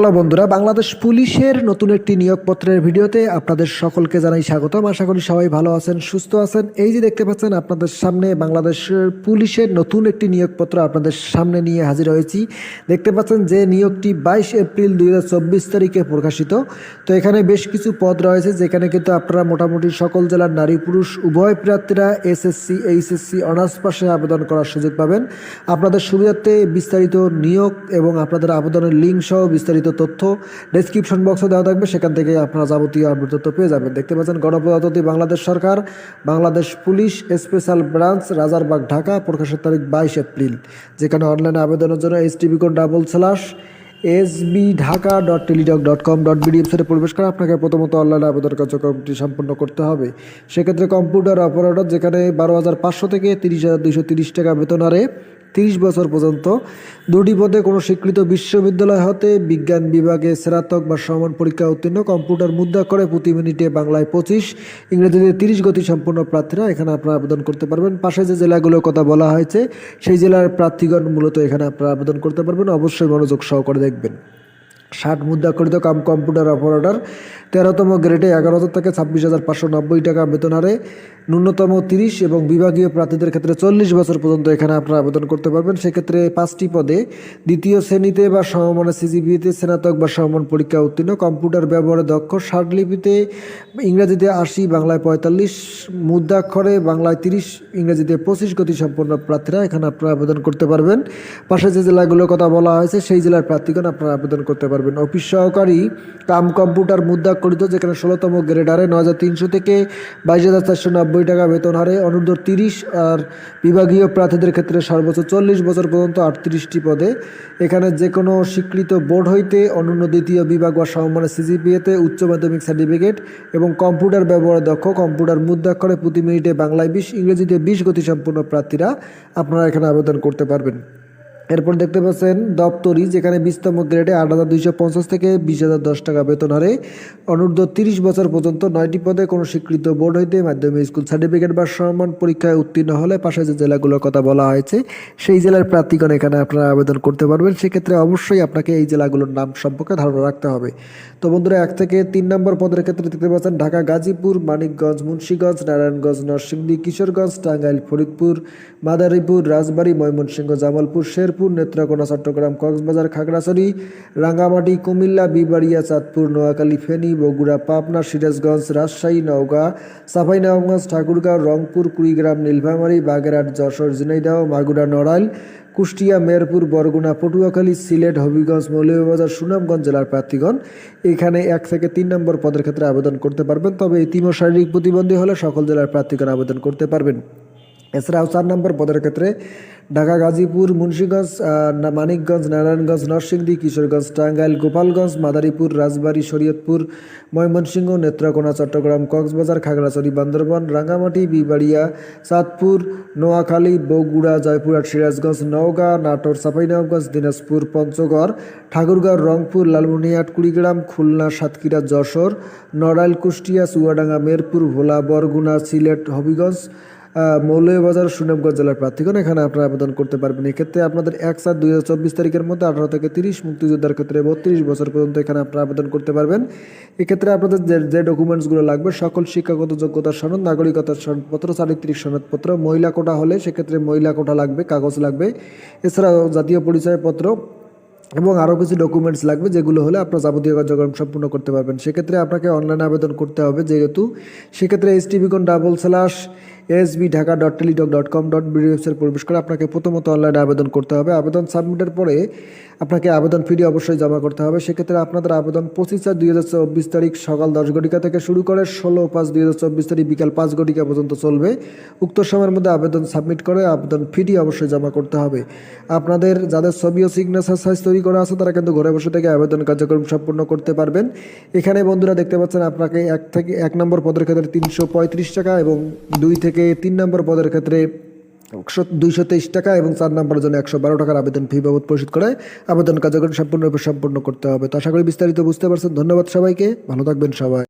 Hello বন্ধুরা, বাংলাদেশ পুলিশের নতুন একটি নিয়োগপত্রের ভিডিওতে আপনাদের সকলকে জানাই স্বাগতম। আশা করি সবাই ভালো আছেন, সুস্থ আছেন। এই যে দেখতে পাচ্ছেন, আপনাদের সামনে বাংলাদেশের পুলিশের নতুন একটি নিয়োগপত্র আপনাদের সামনে নিয়ে হাজির হয়েছি। দেখতে পাচ্ছেন যে নিয়োগটি বাইশ এপ্রিল দু হাজার চব্বিশ তারিখে প্রকাশিত। তো এখানে বেশ কিছু পদ রয়েছে, যেখানে কিন্তু আপনারা মোটামুটি সকল জেলার নারী, পুরুষ, উভয় প্রার্থীরা এসএসসি, এইচএসসি, অনার্স পাশে আবেদন করার সুযোগ পাবেন। আপনাদের সুবিধার্থে বিস্তারিত নিয়োগ এবং আপনাদের আবেদনের লিঙ্ক সহ বিস্তারিত তথ্য ডেসক্রিপশন বক্সে দেওয়া থাকবে। সেখান থেকে আপনারা যাবতীয় আপডেট তথ্য পেয়ে যাবেন। দেখতে পাচ্ছেন, গণপ্রজাতন্ত্রী বাংলাদেশ সরকার, Bangladesh police special branch Rajarbagh, Dhaka, প্রকাশের তারিখ বাইশ এপ্রিল। যেখানে অনলাইনে আবেদনের জন্য H TV code double slash S B Dhaka dot Teletalk dot com dot BD ওয়েবসাইটে প্রবেশ করে আপনাকে প্রথমত অনলাইনে আবেদন কার্যক্রমটি সম্পন্ন করতে হবে। সেক্ষেত্রে কম্পিউটার অপারেটর যেখানে বারো হাজার পাঁচশো থেকে তিরিশ হাজার দুইশো তিরিশ টাকা বেতন হারে তিরিশ বছর পর্যন্ত দুটি পদে কোনো স্বীকৃত বিশ্ববিদ্যালয় হতে বিজ্ঞান বিভাগে স্নাতক বা সমান পরীক্ষা উত্তীর্ণ, কম্পিউটার মুদ্রা করে প্রতি মিনিটে বাংলায় পঁচিশ, ইংরেজিতে তিরিশ গতি সম্পন্ন প্রার্থীরা এখানে আপনারা আবেদন করতে পারবেন। পাশে যে জেলাগুলোর কথা বলা হয়েছে, সেই জেলার প্রার্থীগণ মূলত এখানে আপনারা আবেদন করতে পারবেন। অবশ্যই মনোযোগ সহকারে দেখবেন। ষাট মুদ্রাকরিত কাম কম্পিউটার অপারেটর, তেরোতম গ্রেডে এগারো হাজার থেকে ছাব্বিশ হাজার পাঁচশো নব্বই টাকা বেতন হারে, ন্যূনতম তিরিশ এবং বিভাগীয় প্রার্থীদের ক্ষেত্রে চল্লিশ বছর পর্যন্ত এখানে আপনারা আবেদন করতে পারবেন। সেক্ষেত্রে পাঁচটি পদে দ্বিতীয় শ্রেণীতে বা সমমানের সিজিপিতে স্নাতক বা সমমান পরীক্ষা উত্তীর্ণ, কম্পিউটার ব্যবহারে দক্ষ ষাটলিপিতে ইংরেজিতে আশি, বাংলায় পঁয়তাল্লিশ, মুদ্রাক্ষরে বাংলায় তিরিশ, ইংরেজিতে পঁচিশ গতি সম্পন্ন প্রার্থীরা এখানে আপনারা আবেদন করতে পারবেন। পাশে যে জেলাগুলোর কথা বলা হয়েছে, সেই জেলার প্রার্থীগণ আপনারা আবেদন করতে পারবেন। অফিস সহকারী কাম কম্পিউটার মুদ্রাক্ষরিত, যেখানে ষোলোতম গ্রেড গ্রেডারে নয় হাজার তিনশো থেকে বাইশ হাজার চারশো নব্বই টাকা বেতন হারে, অনূর্ধ্ব তিরিশ আর বিভাগীয় প্রার্থীদের ক্ষেত্রে সর্বোচ্চ চল্লিশ বছর পর্যন্ত আটত্রিশটি পদে। এখানে যে কোনো স্বীকৃত বোর্ড হইতে অনন্য দ্বিতীয় বিভাগ বা সমমানের সিজিপিএতে উচ্চ মাধ্যমিক সার্টিফিকেট এবং কম্পিউটার ব্যবহারে দক্ষ কম্পিউটার মুদ্রাক্ষরে প্রতি মিনিটে বাংলায় বিশ, ইংরেজিতে বিশ গতিসম্পন্ন প্রার্থীরা আপনারা এখানে আবেদন করতে পারবেন। এরপর দেখতে পাচ্ছেন দপ্তরি, যেখানে বিশতম গ্রেডে আট হাজার দুইশো পঞ্চাশ থেকে বিশ হাজার দশ টাকা বেতন হারে। অনূর্ধ্ব তিরিশ বছর পর্যন্ত নয়টি পদে কোনো স্বীকৃত বোর্ড হইতে মাধ্যমিক স্কুল সার্টিফিকেট বা সম্মান পরীক্ষায় উত্তীর্ণ হলে পাশে যে জেলাগুলোর কথা বলা হয়েছে, সেই জেলার প্রার্থীগণ এখানে আপনারা আবেদন করতে পারবেন। সেক্ষেত্রে অবশ্যই আপনাকে এই জেলাগুলোর নাম সম্পর্কে ধারণা রাখতে হবে। তো বন্ধুরা, এক থেকে তিন নম্বর পদের ক্ষেত্রে দেখতে পাচ্ছেন ঢাকা, গাজীপুর, মানিকগঞ্জ, মুন্সীগঞ্জ, নারায়ণগঞ্জ, নরসিংদী, কিশোরগঞ্জ, টাঙ্গাইল, ফরিদপুর, মাদারীপুর, রাজবাড়ী, ময়মনসিংহ, জামালপুর, শেরপুর নেত্রকোনা, চট্টগ্রাম, কক্সবাজার, খাগড়াছড়ি, রাঙ্গামাটি, কুমিল্লা, বিবাড়িয়া, চাঁদপুর, নোয়াখালী, ফেনী, বগুড়া, পাবনা, সিরাজগঞ্জ, রাজশাহী, নওগাঁ সাফাইনগঞ্জ ঠাকুরগাঁও, রংপুর, কুড়িগ্রাম, নীলফামারী, বাগেরহাট, যশোর, ঝিনাইদহ, মাগুরা, নড়াইল, কুষ্টিয়া মেরপুর বরগুনা, পটুয়াখালী, সিলেট, হবিগঞ্জ, মৌলভীবাজার, সুনামগঞ্জ জেলার প্রার্থীগণ এখানে এক থেকে তিন নম্বর পদের ক্ষেত্রে আবেদন করতে পারবেন। তবে ও শারীরিক প্রতিবন্ধী হলে সকল জেলার প্রার্থীগণ আবেদন করতে পারবেন। এছাড়াও চার নম্বর পদের ক্ষেত্রে ঢাকা, গাজীপুর, মুন্সীগঞ্জ মানিকগঞ্জ, নারায়ণগঞ্জ, নরসিংদী, কিশোরগঞ্জ, টাঙ্গাইল, গোপালগঞ্জ, মাদারীপুর, রাজবাড়ী, শরীয়তপুর, ময়মনসিংহ, নেত্রকোনা, চট্টগ্রাম, কক্সবাজার, খাগড়াছড়ি, বান্দরবান, রাঙ্গামাটি, বিবাড়িয়া, চাঁদপুর, নোয়াখালী, বগুড়া জয়পুরহাট সিরাজগঞ্জ, নওগাঁ, নাটোর চাঁপাইনবাবগঞ্জ দিনাজপুর, পঞ্চগড়, ঠাকুরগাঁও, রংপুর, লালমনিরহাট, কুড়িগ্রাম, খুলনা, সাতক্ষীরা, যশোর, নড়াইল, কুষ্টিয়া, চুয়াডাঙ্গা, মেরপুর, ভোলা, বরগুনা, সিলেট, হবিগঞ্জ মৌলভীবাজার সুনামগঞ্জ জেলার প্রার্থীগণ, এখানে আপনারা আবেদন করতে পারবেন। এক্ষেত্রে আপনাদের এক সাত দুই হাজার চব্বিশ তারিখের মধ্যে আঠারো থেকে তিরিশ মুক্তিযোদ্ধার ক্ষেত্রে বত্রিশ বছর পর্যন্ত এখানে আপনারা আবেদন করতে পারবেন। এক্ষেত্রে আপনাদের যে যে ডকুমেন্টসগুলো লাগবে, সকল শিক্ষাগত যোগ্যতার সনদ, নাগরিকতার সনদপত্র, চারিত্রিক সনদপত্র, মহিলা কোটা হলে সেক্ষেত্রে মহিলা কোটা লাগবে, কাগজ লাগবে। এছাড়াও জাতীয় পরিচয়পত্র এবং আরও কিছু ডকুমেন্টস লাগবে, যেগুলো হলে আপনার যাবতীয় কার্যক্রম সম্পূর্ণ করতে পারবেন। সেক্ষেত্রে আপনাকে অনলাইনে আবেদন করতে হবে, যেহেতু সেক্ষেত্রে H টিভিকন double slash S B Dhaka dot Teletalk dot com dot BD website প্রবেশ করে আপনাকে প্রথমত অনলাইনে আবেদন করতে হবে। আবেদন সাবমিটের পরে আপনাকে আবেদন ফি অবশ্যই জমা করতে হবে। সেক্ষেত্রে আপনাদের আবেদন পঁচিশ চার দুই হাজার চব্বিশ তারিখ সকাল দশ ঘটিকা থেকে শুরু করে ষোলো পাঁচ দুই হাজার চব্বিশ তারিখ বিকাল পাঁচ ঘটিকা পর্যন্ত চলবে। উক্ত সময়ের মধ্যে আবেদন সাবমিট করে আবেদন ফিটি অবশ্যই জমা করতে হবে। আপনাদের যাদের ছবি ও সিগনেচার সাইজ তৈরি করা আছে, তারা কিন্তু ঘরে বসে থেকে আবেদন কার্যক্রম সম্পূর্ণ করতে পারবেন। এখানে বন্ধুরা দেখতে পাচ্ছেন আপনাকে এক থেকে এক নম্বর পদের ক্ষেত্রে তিনশো পঁয়ত্রিশ টাকা এবং দুই থেকে তিন নম্বর পদের ক্ষেত্রে একশো দুইশো তেইশ টাকা এবং চার নম্বরের জন্য একশো বারো টাকার আবেদন ফি বাবদ পরিশোধ করে আবেদন কার্যক্রম সম্পূর্ণরূপে সম্পূর্ণ করতে হবে। তো আশা করি বিস্তারিত বুঝতে পারছেন। ধন্যবাদ সবাইকে। ভালো থাকবেন সবাই।